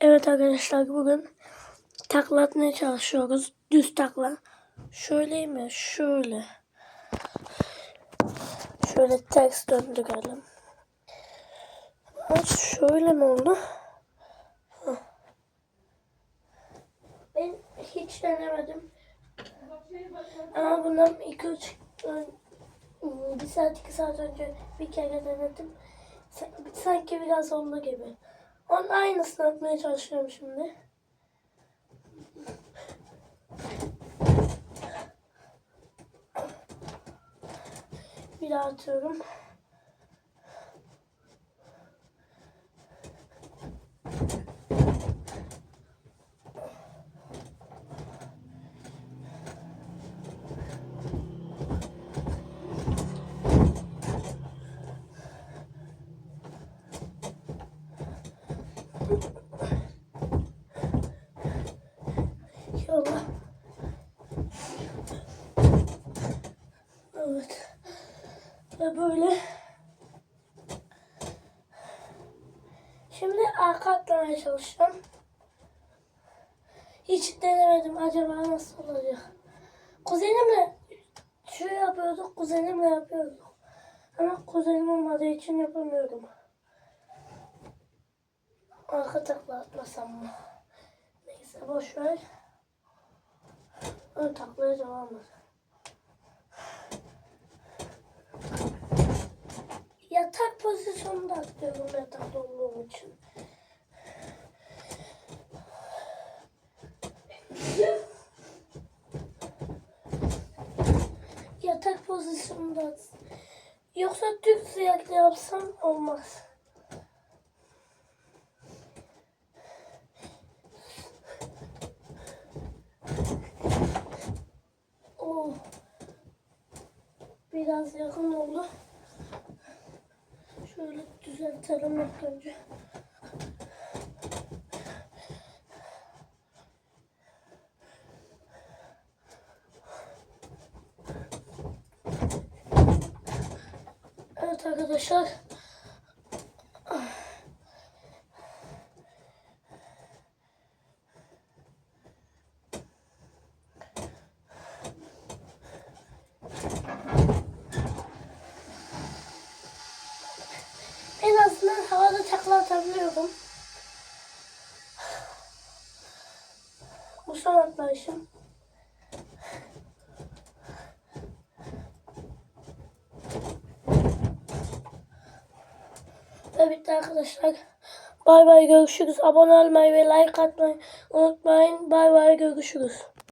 Evet arkadaşlar bugün takla atmaya çalışıyoruz. Düz takla. Şöyle mi? Şöyle. Şöyle ters döndürelim. Ama şöyle mi oldu? Ben hiç denemedim. Ama bundan 2-3 bir saat iki saat önce bir kere denedim. Sa- Sanki biraz oldu gibi. Onun aynısını atmaya çalışıyorum şimdi. Bir daha atıyorum. Evet. Ve böyle. Şimdi arka atlamaya çalışacağım. Hiç denemedim. Acaba nasıl olacak? Kuzenimle şu yapıyorduk. Kuzenimle yapıyorduk. Ama kuzenim olmadığı için yapamıyorum. Arka takla atmasam mı? Neyse boş ver. Ön taklaya devam et. Yatak pozisyonunda atlıyorum yatakta olduğum için. Yatak pozisyonunda at. Yoksa Türk siyaklı yapsam olmaz. Biraz yakın oldu. Şöyle düzeltelim ilk önce. Evet arkadaşlar. Takla atabiliyorum. Bu son atlayışım. Ve bitti arkadaşlar. Bay bay görüşürüz. Abone olmayı ve like atmayı unutmayın. Bay bay görüşürüz.